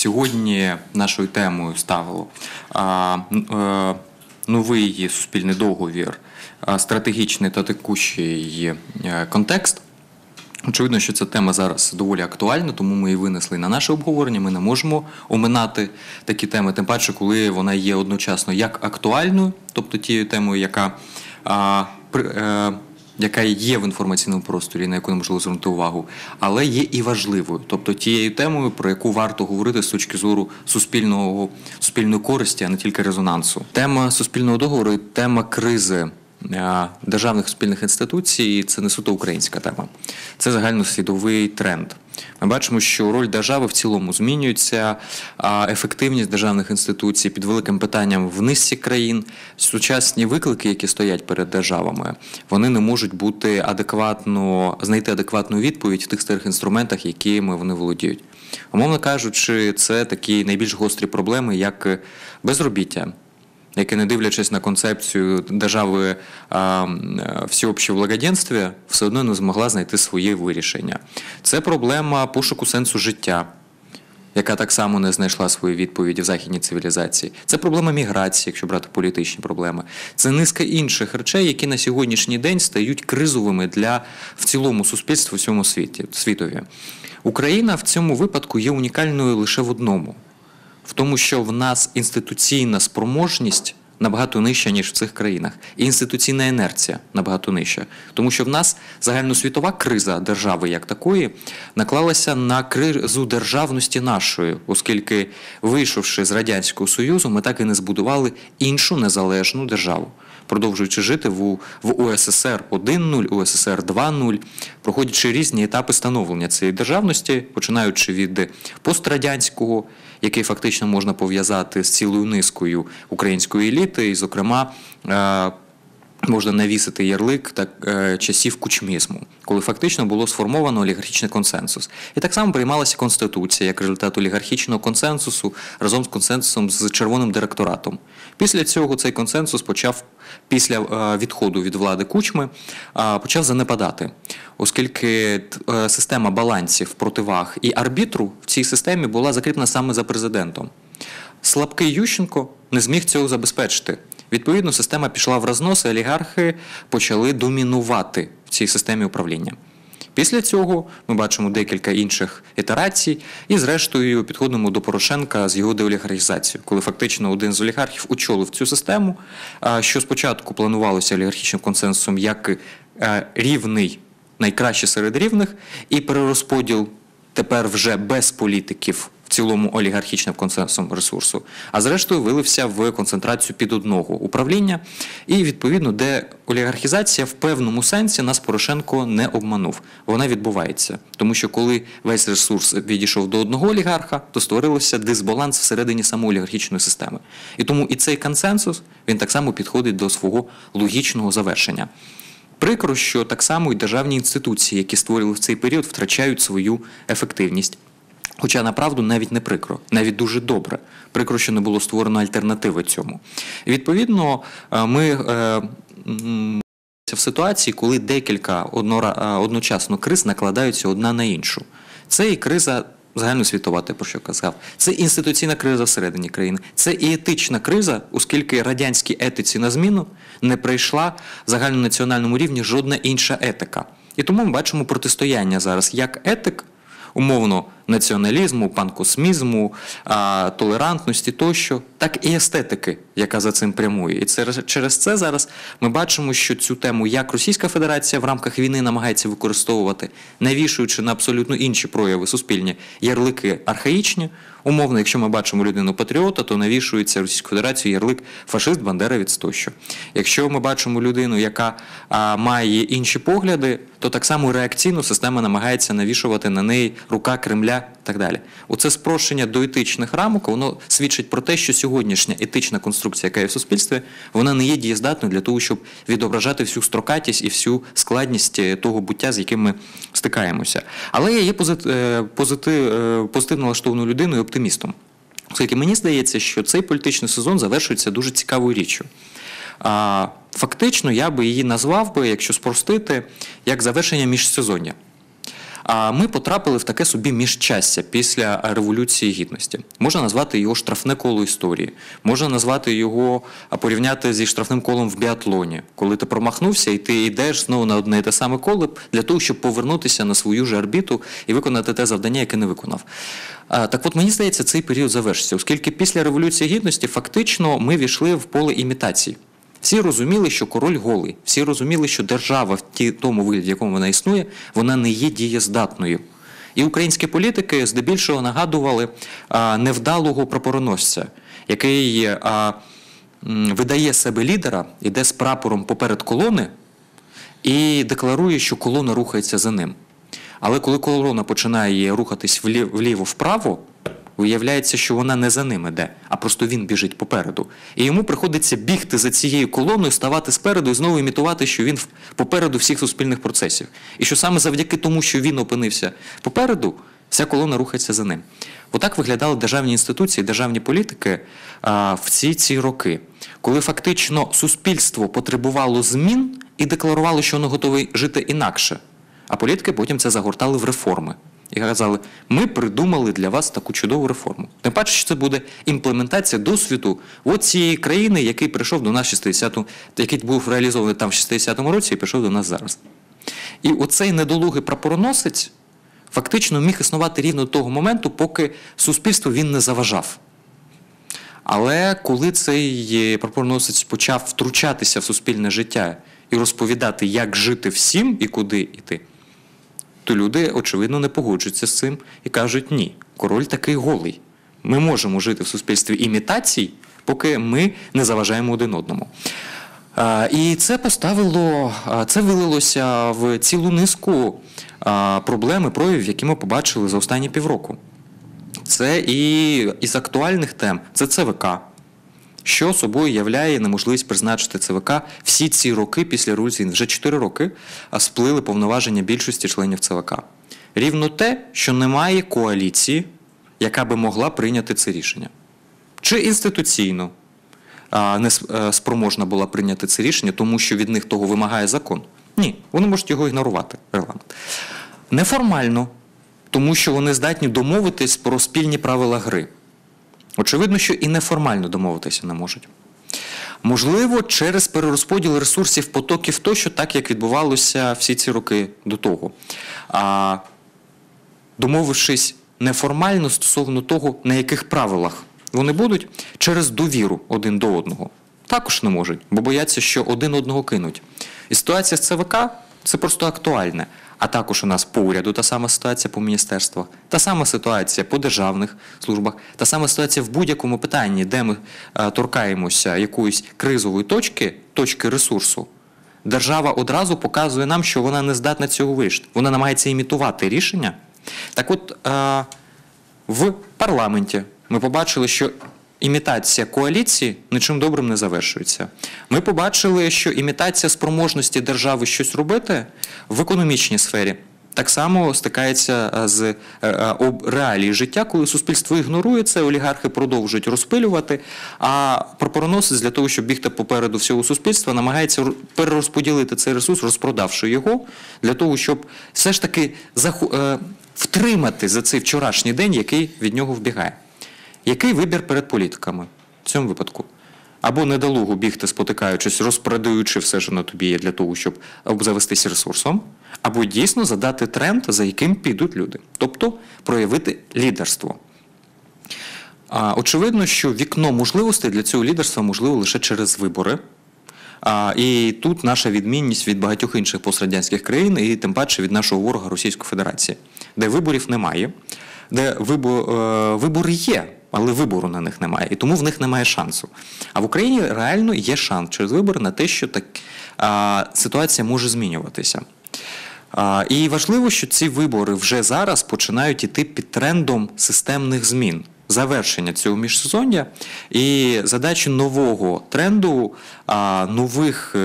сьогодні нашою темою ставило а, е, новий суспільний договір, стратегічний та текущий е, контекст. Очевидно, що ця тема зараз доволі актуальна, тому ми її винесли на наше обговорення. Ми не можемо оминати такі теми, тим паче, коли вона є одночасно як актуальною, тобто тією темою, яка при, е, яка є в інформаційному просторі, на яку не можливо звернути увагу, але є і важливою, тобто тією темою, про яку варто говорити з точки зору суспільного суспільної користі, а не тільки резонансу. Тема суспільного договору тема кризи. Е, Державних суспільних інституцій це не суто українська тема, це загальносвітовий тренд. Ми бачимо, що роль держави в цілому змінюється, а ефективність державних інституцій під великим питанням в низці країн. Сучасні виклики, які стоять перед державами, вони не можуть бути адекватно знайти адекватну відповідь в тих старих інструментах, якими вони володіють. Умовно кажучи, це такі найбільш гострі проблеми, як безробіття яке, не дивлячись на концепцію держави а, всеобще благоденствия, все одно не змогла знайти своє вирішення. Це проблема пошуку сенсу життя. Яка так само не знайшла свої відповіді в західній цивілізації. Це проблема міграції, якщо брати політичні проблеми. Це низка інших речей, які на сьогоднішній день стають кризовими для в цілому суспільства в цьому світі світові. Україна в цьому випадку є унікальною лише в одному в тому, що в нас інституційна спроможність набагато нижча, ніж в цих країнах, і інституційна інерція набагато нижча. Тому що в нас загальносвітова криза держави як такої наклалася на кризу державності нашої, оскільки, вийшовши з Радянського Союзу, ми так і не збудували іншу незалежну державу. Продовжуючи жити в, в УССР 1.0, УССР 2.0, проходячи різні етапи становлення цієї державності, починаючи від пострадянського, який фактично можна пов'язати з цілою низкою української еліти, і, зокрема, е, Можна навісити ярлик так е, часів кучмізму, коли фактично було сформовано олігархічний консенсус, і так само приймалася конституція як результат олігархічного консенсусу разом з консенсусом з червоним директоратом. Після цього цей консенсус почав після е, відходу від влади кучми е, почав занепадати, оскільки система балансів противаг і арбітру в цій системі була закріплена саме за президентом. Слабкий Ющенко не зміг цього забезпечити. Відповідно, система пішла в рознос, і олігархи почали домінувати в цій системі управління. Після цього ми бачимо декілька інших ітерацій, і, зрештою, підходимо до Порошенка з його деолігархізацією, коли фактично один з олігархів очолив цю систему, що спочатку планувалося олігархічним консенсусом як е, рівний, найкраще серед рівних, і перерозподіл тепер вже без політиків цілому олігархічним консенсусом ресурсу, а зрештою вилився в концентрацію під одного управління, і відповідно, де олігархізація в певному сенсі нас Порошенко не обманув. Вона відбувається, тому що коли весь ресурс відійшов до одного олігарха, то створилося дисбаланс всередині самої олігархічної системи. І тому і цей консенсус він так само підходить до свого логічного завершення. Прикро, що так само і державні інституції, які створили в цей період, втрачають свою ефективність. Хоча направду навіть не прикро, навіть дуже добре. Прикро, що не було створено альтернативи цьому. Відповідно, е, ми е, в ситуації, коли декілька одночасно криз накладаються одна на іншу. Це і криза загальносвітова, те, про що казав, це інституційна криза всередині країни, це і етична криза, оскільки радянській етиці на зміну не прийшла в загальнонаціональному рівні жодна інша етика. І тому ми бачимо протистояння зараз як етик умовно націоналізму, панкосмізму, толерантності тощо, так і естетики, яка за цим прямує. І це через це зараз ми бачимо, що цю тему як Російська Федерація в рамках війни намагається використовувати, навішуючи на абсолютно інші прояви суспільні ярлики архаїчні. Умовно, якщо ми бачимо людину патріота, то навішується Російською Федерацією ярлик фашист, бандеровець тощо. Якщо ми бачимо людину, яка а, має інші погляди, то так само реакційно система намагається навішувати на неї рука Кремля так далі. Оце спрощення до етичних рамок, воно свідчить про те, що сьогоднішня етична конструкція, яка є в суспільстві, вона не є дієздатною для того, щоб відображати всю строкатість і всю складність е, того буття, з яким ми стикаємося. Але я є позитив, позитив, е, позитивно налаштованою людиною і оптимістом. Оскільки мені здається, що цей політичний сезон завершується дуже цікавою річчю. А, Фактично, я би її назвав би, якщо спростити, як завершення міжсезоння. А ми потрапили в таке собі міжчастя після Революції Гідності. Можна назвати його штрафне коло історії, можна назвати його, порівняти зі штрафним колом в біатлоні, коли ти промахнувся і ти йдеш знову на одне і те саме коло для того, щоб повернутися на свою ж орбіту і виконати те завдання, яке не виконав. Так от мені здається, цей період завершиться, оскільки після Революції Гідності фактично ми війшли в поле імітації. Всі розуміли, що король голий, всі розуміли, що держава в тому вигляді, в якому вона існує, вона не є дієздатною. І українські політики здебільшого нагадували невдалого прапороносця, який видає себе лідера, іде з прапором поперед колони і декларує, що колона рухається за ним. Але коли колона починає рухатись вліво-вправо, виявляється, що вона не за ним іде, а просто він біжить попереду. І йому приходиться бігти за цією колоною, ставати спереду і знову імітувати, що він попереду всіх суспільних процесів. І що саме завдяки тому, що він опинився попереду, вся колона рухається за ним. Отак виглядали державні інституції, державні політики а, в ці ці роки, коли фактично суспільство потребувало змін і декларувало, що воно готове жити інакше. А політики потім це загортали в реформи. І казали, ми придумали для вас таку чудову реформу. Тим паче, що це буде імплементація досвіду от цієї країни, який прийшов до нас в 60-му, який був реалізований там в 60-му році і прийшов до нас зараз. І оцей недолугий прапороносець фактично міг існувати рівно до того моменту, поки суспільство він не заважав. Але коли цей прапороносець почав втручатися в суспільне життя і розповідати, як жити всім і куди йти, то люди, очевидно, не погоджуються з цим і кажуть, ні, король такий голий. Ми можемо жити в суспільстві імітацій, поки ми не заважаємо один одному. І це поставило, це вилилося в цілу низку проблем і проявів, які ми побачили за останні півроку. Це і із актуальних тем це ЦВК, що собою являє неможливість призначити ЦВК всі ці роки після революції, вже 4 роки, а сплили повноваження більшості членів ЦВК. Рівно те, що немає коаліції, яка би могла прийняти це рішення. Чи інституційно не е, спроможна була прийняти це рішення, тому що від них того вимагає закон? Ні, вони можуть його ігнорувати, регламент. Неформально, тому що вони здатні домовитись про спільні правила гри. Очевидно, що і неформально домовитися не можуть. Можливо, через перерозподіл ресурсів, потоків тощо, так як відбувалося всі ці роки до того. А, домовившись неформально стосовно того, на яких правилах вони будуть, через довіру один до одного. Також не можуть, бо бояться, що один одного кинуть. І ситуація з ЦВК це просто актуальне. А також у нас по уряду та сама ситуація по міністерствах, та сама ситуація по державних службах, та сама ситуація в будь-якому питанні, де ми е, торкаємося якоїсь кризової точки, точки ресурсу. Держава одразу показує нам, що вона не здатна цього вирішити. Вона намагається імітувати рішення. Так от е, в парламенті ми побачили, що імітація коаліції нічим добрим не завершується. Ми побачили, що імітація спроможності держави щось робити в економічній сфері. Так само стикається е, з е, е, реалії життя, коли суспільство ігнорує це, олігархи продовжують розпилювати, а прапороносець для того, щоб бігти попереду всього суспільства, намагається перерозподілити цей ресурс, розпродавши його, для того, щоб все ж таки втримати за цей вчорашній день, який від нього вбігає. Який вибір перед політиками в цьому випадку? Або недолуго бігти, спотикаючись, розпродаючи все, що на тобі є для того, щоб обзавестися ресурсом, або дійсно задати тренд, за яким підуть люди, тобто проявити лідерство. А, Очевидно, що вікно можливостей для цього лідерства можливо лише через вибори. А, І тут наша відмінність від багатьох інших пострадянських країн, і тим паче від нашого ворога Російської Федерації, де виборів немає, де е, вибори є, але вибору на них немає, і тому в них немає шансу. А в Україні реально є шанс через вибори на те, що так, а, ситуація може змінюватися. А, І важливо, що ці вибори вже зараз починають іти під трендом системних змін. Завершення цього міжсезоння і задачі нового тренду, нових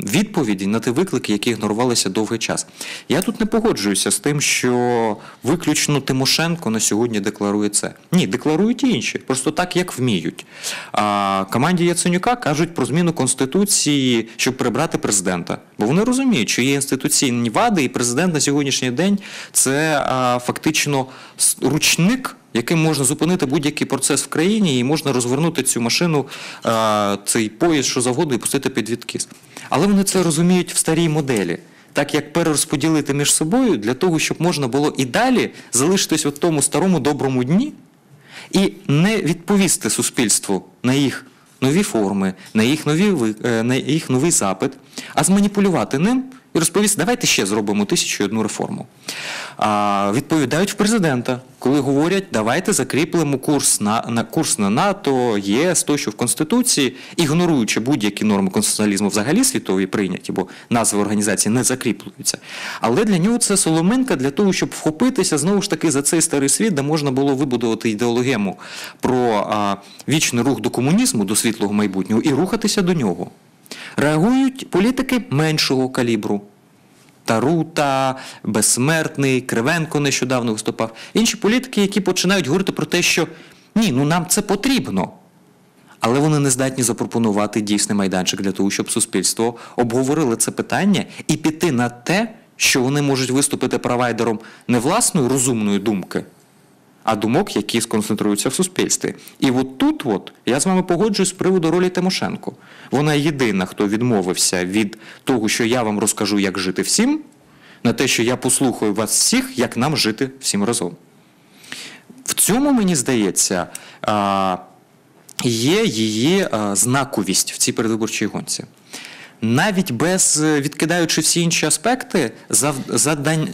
відповіді на ті виклики, які ігнорувалися довгий час. Я тут не погоджуюся з тим, що виключно Тимошенко на сьогодні декларує це. Ні, декларують і інші, просто так, як вміють. А команді Яценюка кажуть про зміну конституції, щоб прибрати президента. Бо вони розуміють, що є інституційні вади, і президент на сьогоднішній день це а, фактично ручник яким можна зупинити будь-який процес в країні і можна розвернути цю машину, цей поїзд, що завгодно, і пустити під відкис. Але вони це розуміють в старій моделі. Так як перерозподілити між собою для того, щоб можна було і далі залишитись у тому старому доброму дні і не відповісти суспільству на їх нові форми, на їх нові е, на їх новий запит, а зманіпулювати ним і розповісти, давайте ще зробимо тисячу одну реформу. А, Відповідають в президента, коли говорять, давайте закріплемо курс на на курс на НАТО, ЄС, тощо в Конституції, ігноруючи будь-які норми конституціоналізму взагалі світові прийняті, бо назви організації не закріплюються. Але для нього це соломинка для того, щоб вхопитися знову ж таки за цей старий світ, де можна було вибудувати ідеологему про а, вічний рух до комунізму, до світлого майбутнього, і рухатися до нього. Реагують політики меншого калібру. Тарута, Безсмертний, Кривенко нещодавно виступав. Інші політики, які починають говорити про те, що ні, ну нам це потрібно. Але вони не здатні запропонувати дійсний майданчик для того, щоб суспільство обговорило це питання і піти на те, що вони можуть виступити провайдером не власної розумної думки а думок, які сконцентруються в суспільстві. І от тут от, я з вами погоджуюсь з приводу ролі Тимошенко. Вона єдина, хто відмовився від того, що я вам розкажу, як жити всім, на те, що я послухаю вас всіх, як нам жити всім разом. В цьому, мені здається, є її знаковість в цій передвиборчій гонці. Навіть без відкидаючи всі інші аспекти,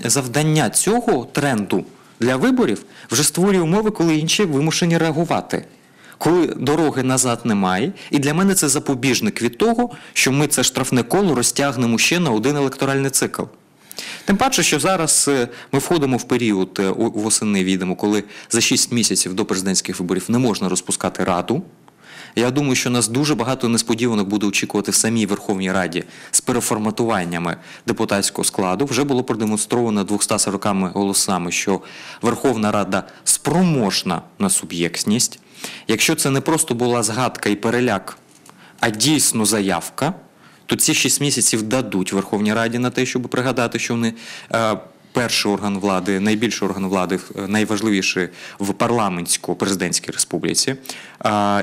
завдання цього тренду для виборів вже створює умови, коли інші вимушені реагувати. Коли дороги назад немає, і для мене це запобіжник від того, що ми це штрафне коло розтягнемо ще на один електоральний цикл. Тим паче, що зараз е, ми входимо в період е, восени, відомо, коли за 6 місяців до президентських виборів не можна розпускати раду. Я думаю, що нас дуже багато несподіванок буде очікувати в самій Верховній Раді з переформатуваннями депутатського складу. Вже було продемонстровано 240 голосами, що Верховна Рада спроможна на суб'єктність. Якщо це не просто була згадка і переляк, а дійсно заявка, то ці 6 місяців дадуть Верховній Раді на те, щоб пригадати, що вони е, перший орган влади, найбільший орган влади, е, найважливіший в парламентсько-президентській республіці.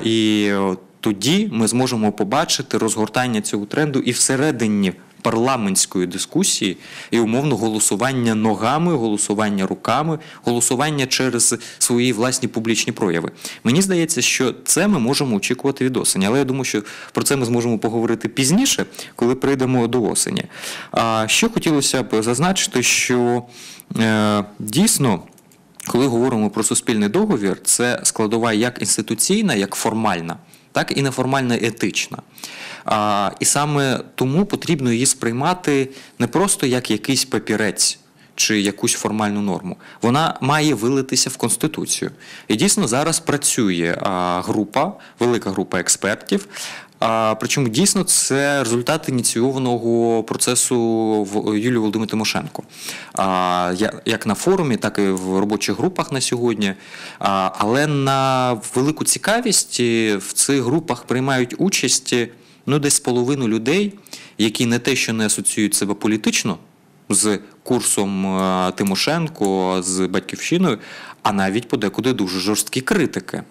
І тоді ми зможемо побачити розгортання цього тренду і всередині парламентської дискусії і умовно голосування ногами, голосування руками, голосування через свої власні публічні прояви. Мені здається, що це ми можемо очікувати від осені, але я думаю, що про це ми зможемо поговорити пізніше, коли прийдемо до осені. А ще хотілося б зазначити, що е, дійсно. Коли говоримо про суспільний договір, це складова як інституційна, як формальна, так і неформально етична. А, І саме тому потрібно її сприймати не просто як якийсь папірець. Чи якусь формальну норму, вона має вилитися в конституцію. І дійсно зараз працює а, група, велика група експертів. А, Причому дійсно це результат ініційованого процесу в Юлії Володимир Тимошенко. А, Як на форумі, так і в робочих групах на сьогодні. А, Але на велику цікавість в цих групах приймають участь ну десь половину людей, які не те, що не асоціюють себе політично з курсом е, Тимошенко, з Батьківщиною, а навіть подекуди дуже жорсткі критики,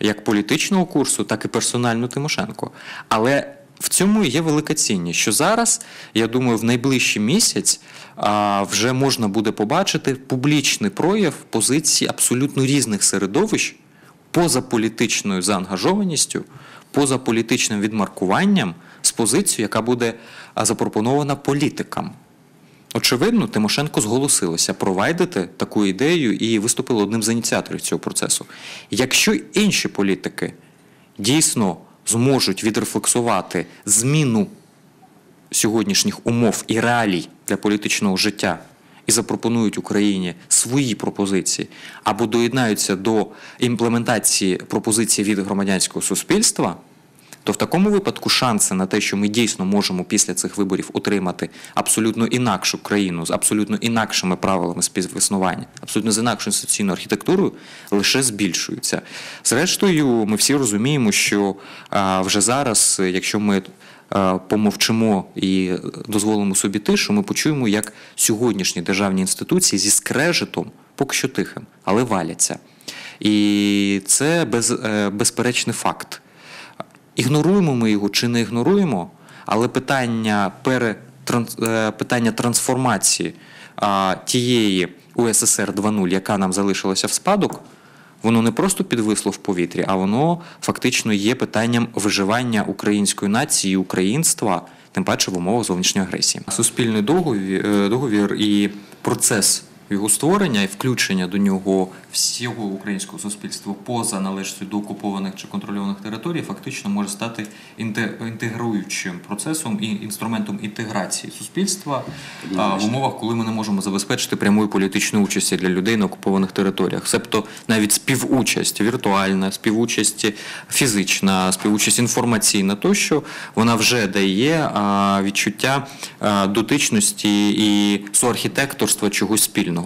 як політичного курсу, так і персонально Тимошенко. Але в цьому є велика цінність, що зараз, я думаю, в найближчий місяць а, вже можна буде побачити публічний прояв позиції абсолютно різних середовищ поза політичною заангажованістю поза політичним відмаркуванням з позицією, яка буде запропонована політикам. Очевидно, Тимошенко зголосилася провайдити таку ідею і виступила одним з ініціаторів цього процесу. Якщо інші політики дійсно зможуть відрефлексувати зміну сьогоднішніх умов і реалій для політичного життя і запропонують Україні свої пропозиції або доєднаються до імплементації пропозицій від громадянського суспільства, то в такому випадку шанси на те, що ми дійсно можемо після цих виборів отримати абсолютно інакшу країну з абсолютно інакшими правилами співіснування, абсолютно з інакшою інституційною архітектурою, лише збільшуються. Зрештою, ми всі розуміємо, що вже зараз, якщо ми помовчимо і дозволимо собі тишу, ми почуємо, як сьогоднішні державні інституції зі скрежетом, поки що тихим, але валяться. І це без, е, безперечний факт. Ігноруємо ми його чи не ігноруємо, але питання, пере, е, питання трансформації а, тієї УССР 2.0, яка нам залишилася в спадок, воно не просто підвисло в повітрі, а воно фактично є питанням виживання української нації, українства, тим паче в умовах зовнішньої агресії. Суспільний договір, е, договір і процес його створення і включення до нього всього українського суспільства поза належністю до окупованих чи контрольованих територій фактично може стати інте- інтегруючим процесом і інструментом інтеграції суспільства в умовах, коли ми не можемо забезпечити прямої політичної участі для людей на окупованих територіях. Себто навіть співучасть віртуальна, співучасть фізична, співучасть інформаційна, тощо вона вже дає відчуття дотичності і соархітекторства чогось спільного.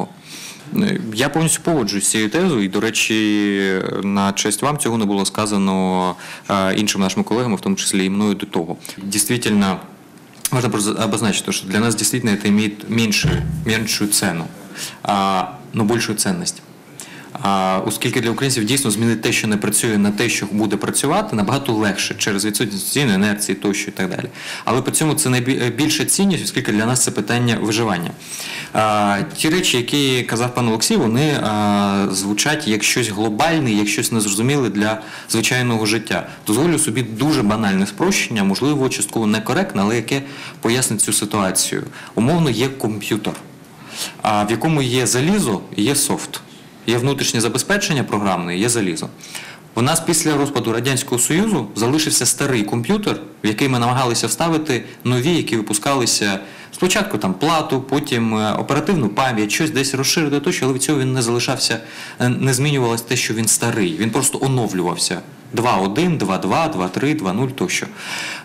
Е, Я повністю погоджуюсь з цією тезою, і, до речі, на честь вам цього не було сказано е, іншим нашим колегам, в тому числі і мною до того. Дійсно, Можно просто обозначить, что для нас действительно это имеет меньшую, меньшую цену, а, но большую ценность. Оскільки для українців дійсно змінити те, що не працює, на те, що буде працювати, набагато легше через відсутність інституційної інерції тощо і так далі. Але при цьому це найбільша цінність, оскільки для нас це питання виживання. Ті речі, які казав пан Олексій, вони звучать як щось глобальне, як щось незрозуміле для звичайного життя. Дозволю собі дуже банальне спрощення, можливо, частково некоректне, але яке пояснить цю ситуацію. Умовно, є комп'ютер, в якому є залізо є софт. Є внутрішнє забезпечення програмне, є залізо. У нас після розпаду Радянського Союзу залишився старий комп'ютер, в який ми намагалися вставити нові, які випускалися спочатку там плату, потім е, оперативну пам'ять, щось десь розширити тощо, але від цього він не залишався, е, не змінювалося те, що він старий. Він просто оновлювався 2.1, 2.2, 2.3, 2.0 тощо.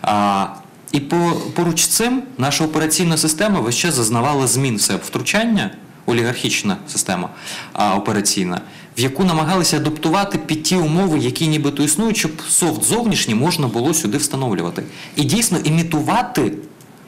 А, і по, поруч з цим наша операційна система весь час зазнавала змін все втручання олігархічна система а, операційна, в яку намагалися адаптувати під ті умови, які нібито існують, щоб софт зовнішній можна було сюди встановлювати. І дійсно імітувати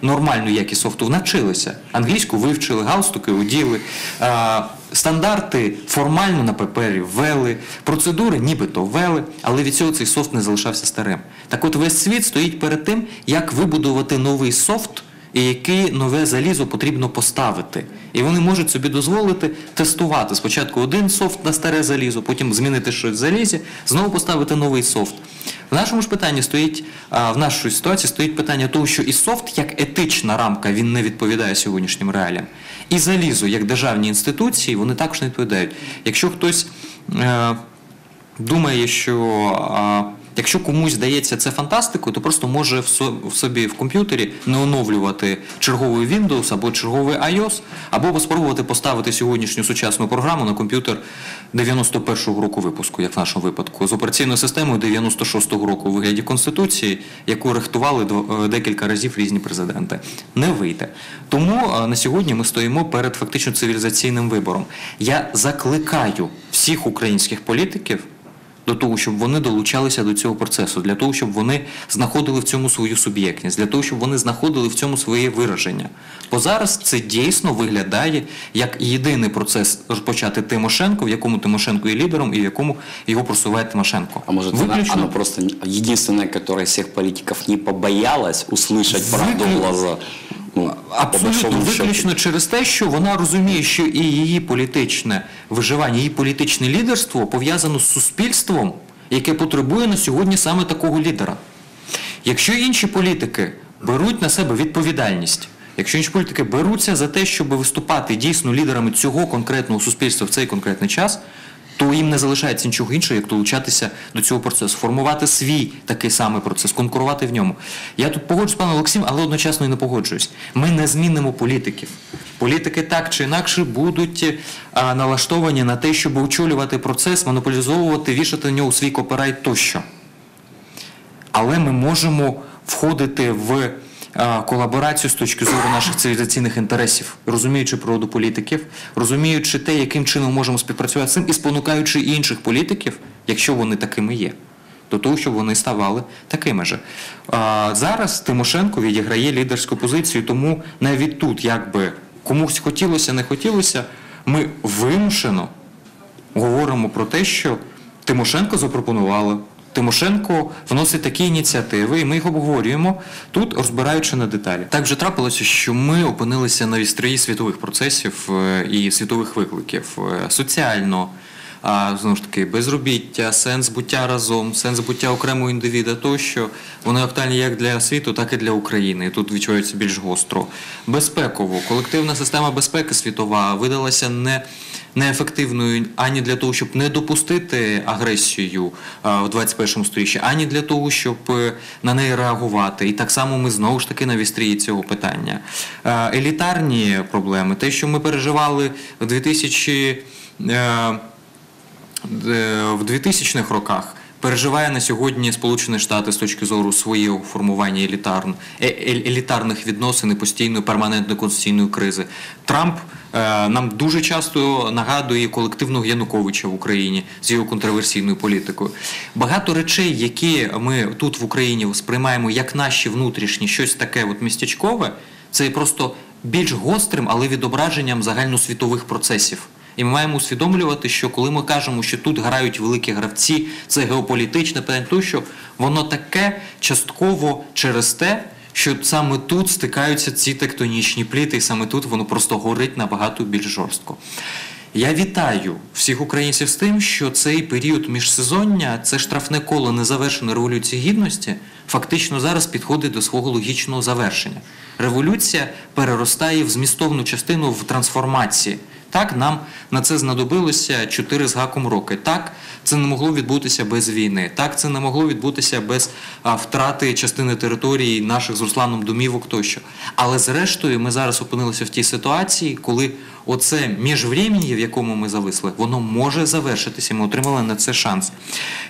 нормальну якість софту навчилися. Англійську вивчили, галстуки оділи, а, стандарти формально на папері ввели, процедури нібито ввели, але від цього цей софт не залишався старим. Так от весь світ стоїть перед тим, як вибудувати новий софт, і яке нове залізо потрібно поставити. І вони можуть собі дозволити тестувати спочатку один софт на старе залізо, потім змінити щось в залізі, знову поставити новий софт. В нашому ж питанні стоїть, в нашій ситуації стоїть питання того, що і софт як етична рамка він не відповідає сьогоднішнім реаліям. І залізо як державні інституції вони також не відповідають. Якщо хтось е, думає, що якщо комусь здається це фантастикою, то просто може в, со- собі в комп'ютері не оновлювати черговий Windows або черговий iOS, або спробувати поставити сьогоднішню сучасну програму на комп'ютер 91-го року випуску, як в нашому випадку, з операційною системою 96-го року у вигляді Конституції, яку рихтували е, декілька разів різні президенти. Не вийде. Тому е, на сьогодні ми стоїмо перед фактично цивілізаційним вибором. Я закликаю всіх українських політиків до того, щоб вони долучалися до цього процесу, для того, щоб вони знаходили в цьому свою суб'єктність, для того, щоб вони знаходили в цьому своє вираження. Бо зараз це дійсно виглядає як єдиний процес розпочати Тимошенко, в якому Тимошенко є лідером і в якому його просуває Тимошенко. А может, она, она просто не- единственная, которая всех политиков не побоялась услышать правду в глаза? Ну, Абсолютно виключно через те, що вона розуміє, що і її політичне виживання, її політичне лідерство пов'язано з суспільством, яке потребує на сьогодні саме такого лідера. Якщо інші політики беруть на себе відповідальність, якщо інші політики беруться за те, щоб виступати дійсно лідерами цього конкретного суспільства в цей конкретний час, то їм не залишається нічого іншого, як долучатися до цього процесу, формувати свій такий самий процес, конкурувати в ньому. Я тут погоджуюсь з паном Олексієм, але одночасно і не погоджуюсь. Ми не змінимо політиків. Політики так чи інакше будуть а, налаштовані на те, щоб очолювати процес, монополізовувати, вішати на нього свій копирайт тощо. але ми можемо входити в колаборацію з точки зору наших цивілізаційних інтересів, розуміючи природу політиків, розуміючи те, яким чином можемо співпрацювати з цим і спонукаючи інших політиків, якщо вони такими є. До того, щоб вони ставали такими же. А, зараз Тимошенко відіграє лідерську позицію, тому навіть тут, якби комусь хотілося, не хотілося, ми вимушено говоримо про те, що Тимошенко запропонувала. Тимошенко вносить такі ініціативи, і ми їх обговорюємо тут, розбираючи на деталі. Так вже трапилося, що ми опинилися на вістрії світових процесів е, і світових викликів Е, соціально. А знову ж таки, безробіття, сенс буття разом, сенс буття окремого індивіда, тощо вони актуальні як для світу, так і для України. Тут відчуваються більш гостро. Безпеково, колективна система безпеки світова видалася не неефективною ані для того, щоб не допустити агресію а, в 21 сторіччі, ані для того, щоб е, на неї реагувати. І так само ми знову ж таки на вістрії цього питання. Е, Елітарні проблеми, те, що ми переживали в 2000 е, Е, в 2000-х роках переживає на сьогодні Сполучені Штати з точки зору свого формування елітарн, е- е- елітарних відносин і постійної перманентної конституційної кризи. Трамп е, нам дуже часто нагадує колективного Януковича в Україні з його контроверсійною політикою. Багато речей, які ми тут в Україні сприймаємо як наші внутрішні, щось таке от містечкове, це просто більш гострим, але відображенням загальносвітових процесів. І ми маємо усвідомлювати, що коли ми кажемо, що тут грають великі гравці, це геополітичне питання, то що воно таке частково через те, що саме тут стикаються ці тектонічні пліти, і саме тут воно просто горить набагато більш жорстко. Я вітаю всіх українців з тим, що цей період міжсезоння, це штрафне коло незавершеної революції гідності, фактично зараз підходить до свого логічного завершення. Революція переростає в змістовну частину в трансформації. Так, нам на це знадобилося 4 з гаком роки. Так, це не могло відбутися без війни. Так, це не могло відбутися без втрати частини території наших з Русланом домівок тощо. Але зрештою ми зараз опинилися в тій ситуації, коли оце міжврем'я, в якому ми зависли, воно може завершитися. Ми отримали на це шанс.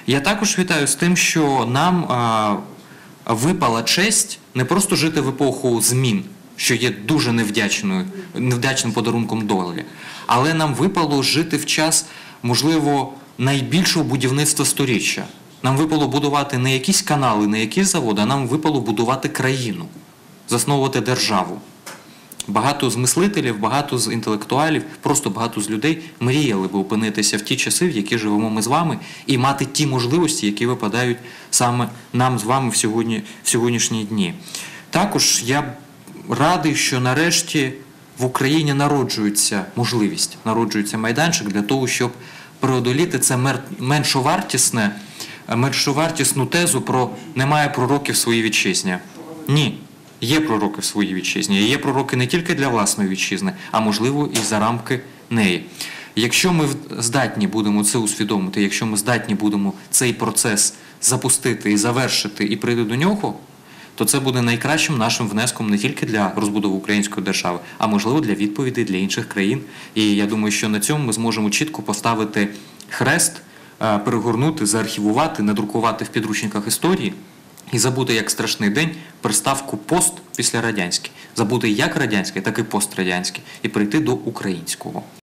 Я також вітаю з тим, що нам випала честь не просто жити в епоху змін, що є дуже невдячною, невдячним подарунком долі, але нам випало жити в час, можливо, найбільшого будівництва сторіччя. Нам випало будувати не якісь канали, не якісь заводи, а нам випало будувати країну, засновувати державу. Багато з мислителів, багато з інтелектуалів, просто багато з людей мріяли би опинитися в ті часи, в які живемо ми з вами, і мати ті можливості, які випадають саме нам з вами в, сьогодні, в сьогоднішні дні. Також я радий, що нарешті в Україні народжується можливість, народжується майданчик для того, щоб преодоліти це меншовартісне, меншовартісну тезу про немає пророків в своїй вітчизні. Ні. Є пророки в своїй вітчизні, є пророки не тільки для власної вітчизни, а можливо і за рамки неї. Якщо ми здатні будемо це усвідомити, якщо ми здатні будемо цей процес запустити і завершити і прийти до нього, то це буде найкращим нашим внеском не тільки для розбудови української держави, а можливо для відповідей для інших країн. І я думаю, що на цьому ми зможемо чітко поставити хрест, е, перегорнути, заархівувати, надрукувати в підручниках історії. І забути як страшний день приставку пост після радянський. Забути як радянський, так і пострадянський, і прийти до українського.